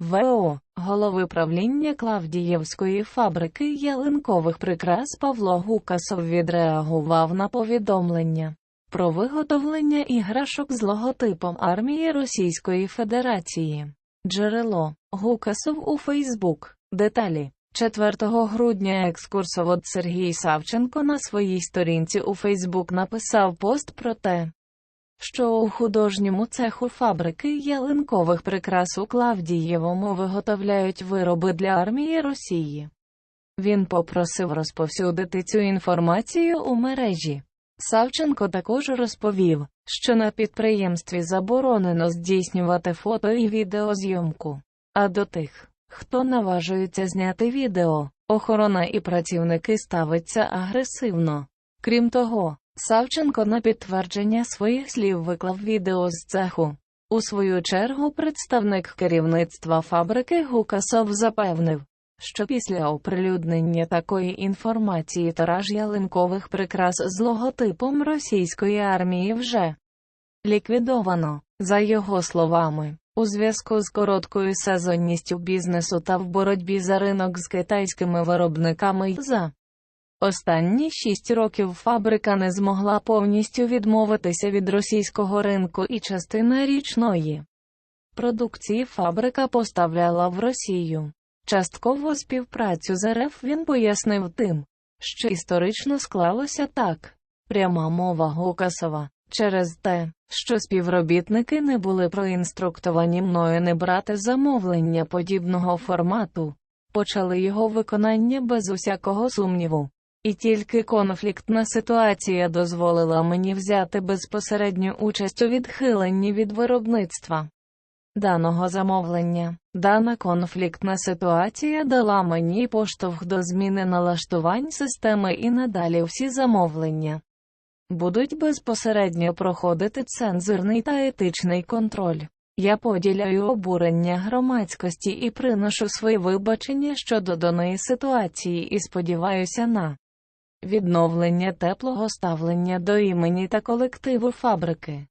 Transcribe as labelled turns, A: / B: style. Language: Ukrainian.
A: ВО, голови правління Клавдієвської фабрики ялинкових прикрас Павло Гукасов відреагував на повідомлення про виготовлення іграшок з логотипом армії Російської Федерації. Джерело Гукасов у Фейсбук. Деталі 4 грудня екскурсовод Сергій Савченко на своїй сторінці у Фейсбук написав пост про те, що у художньому цеху фабрики ялинкових прикрас у Клавдієвому виготовляють вироби для армії Росії. Він попросив розповсюдити цю інформацію у мережі. Савченко також розповів, що на підприємстві заборонено здійснювати фото і відеозйомку. А до тих, хто наважується зняти відео, охорона і працівники ставиться агресивно. Крім того, Савченко на підтвердження своїх слів виклав відео з цеху. У свою чергу представник керівництва фабрики Гукасов запевнив, що після оприлюднення такої інформації тираж ялинкових прикрас з логотипом російської армії вже ліквідовано. За його словами, у зв'язку з короткою сезонністю бізнесу та в боротьбі за ринок з китайськими виробниками за Останні шість років фабрика не змогла повністю відмовитися від російського ринку і частина річної продукції фабрика поставляла в Росію. Частково співпрацю з РФ він пояснив тим, що історично склалося так. Пряма мова Гукасова через те, що співробітники не були проінструктовані мною не брати замовлення подібного формату, почали його виконання без усякого сумніву. І тільки конфліктна ситуація дозволила мені взяти безпосередню участь у відхиленні від виробництва даного замовлення. Дана конфліктна ситуація дала мені поштовх до зміни налаштувань системи і надалі всі замовлення будуть безпосередньо проходити цензурний та етичний контроль. Я поділяю обурення громадськості і приношу свої вибачення щодо даної ситуації і сподіваюся на відновлення теплого ставлення до імені та колективу фабрики.